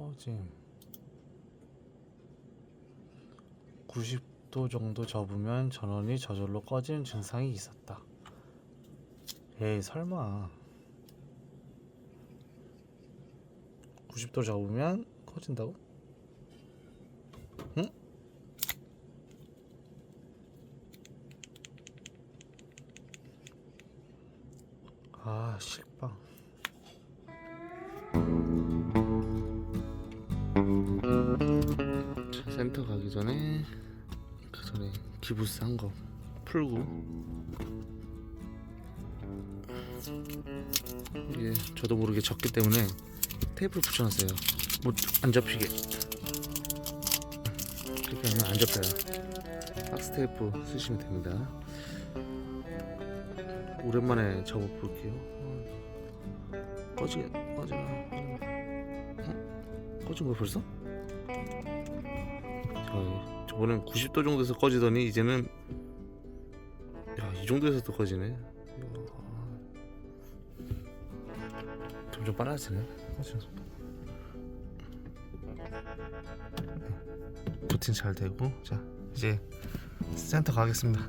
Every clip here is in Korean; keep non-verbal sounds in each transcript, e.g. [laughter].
거지 90도 정도 접으면 전원이 저절로 꺼지는 증상이 있었다 에이 설마 90도 접으면 꺼진다고? 응? 아 실빵 센터 가기 전에 그 전에 기부스 한 거 풀고. 이게 저도 모르게 졌기 때문에 테이프를 붙여놨어요. 못 안 접히게. 그렇게 하면 안 접혀요. 박스 테이프 쓰시면 됩니다. 오랜만에 접어볼게요. 어, 꺼지 꺼지나? 어? 꺼진 거야 벌써? 자, 저번엔 90도 정도에서 꺼지더니 이제는 야 이 정도에서도 꺼지네. 점점 빨라지네 코팅 잘 되고 자 이제 센터 가겠습니다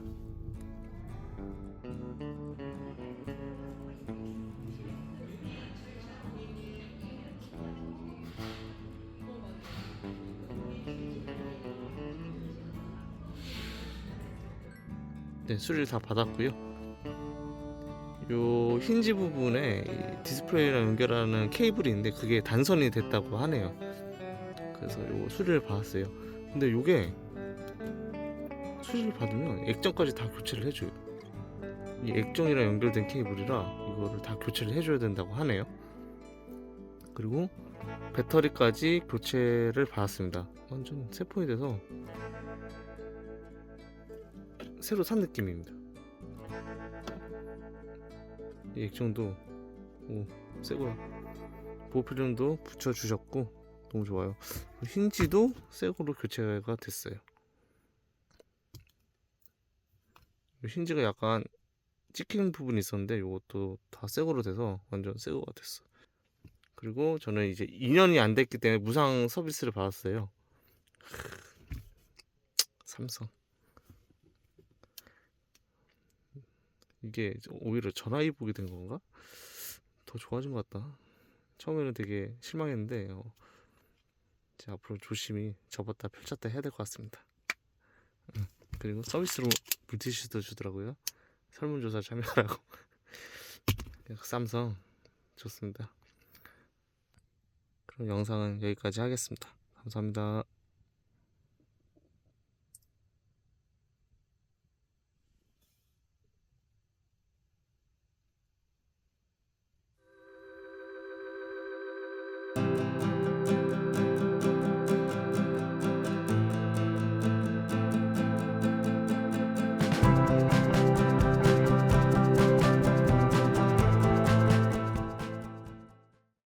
네, 수리를 다 받았고요. 요 힌지 부분에 이 디스플레이랑 연결하는 케이블이 있는데 그게 단선이 됐다고 하네요. 그래서 요 수리를 받았어요. 근데 요게 수리를 받으면 액정까지 다 교체를 해줘요. 이 액정이랑 연결된 케이블이라 이거를 다 교체를 해줘야 된다고 하네요. 그리고 배터리까지 교체를 받았습니다. 완전 세폰이 돼서 새로 산 느낌입니다. 이 액정도 오 새거야. 보필름도 붙여주셨고 너무 좋아요. 힌지도 새거로 교체가 됐어요. 이 힌지가 약간 찍히는 부분이 있었는데 이것도 다 새거로 돼서 완전 새거가 됐어. 그리고 저는 이제 2년이 안 됐기 때문에 무상 서비스를 받았어요. 삼성. 이게 오히려 전화위 보게 된 건가? 더 좋아진 것 같다. 처음에는 되게 실망했는데 어, 이제 앞으로 조심히 접었다 펼쳤다 해야 될 것 같습니다. 응. 그리고 서비스로 물티슈도 주더라고요. 설문조사 참여하라고. [laughs] 삼성 좋습니다. 그럼 영상은 여기까지 하겠습니다. 감사합니다.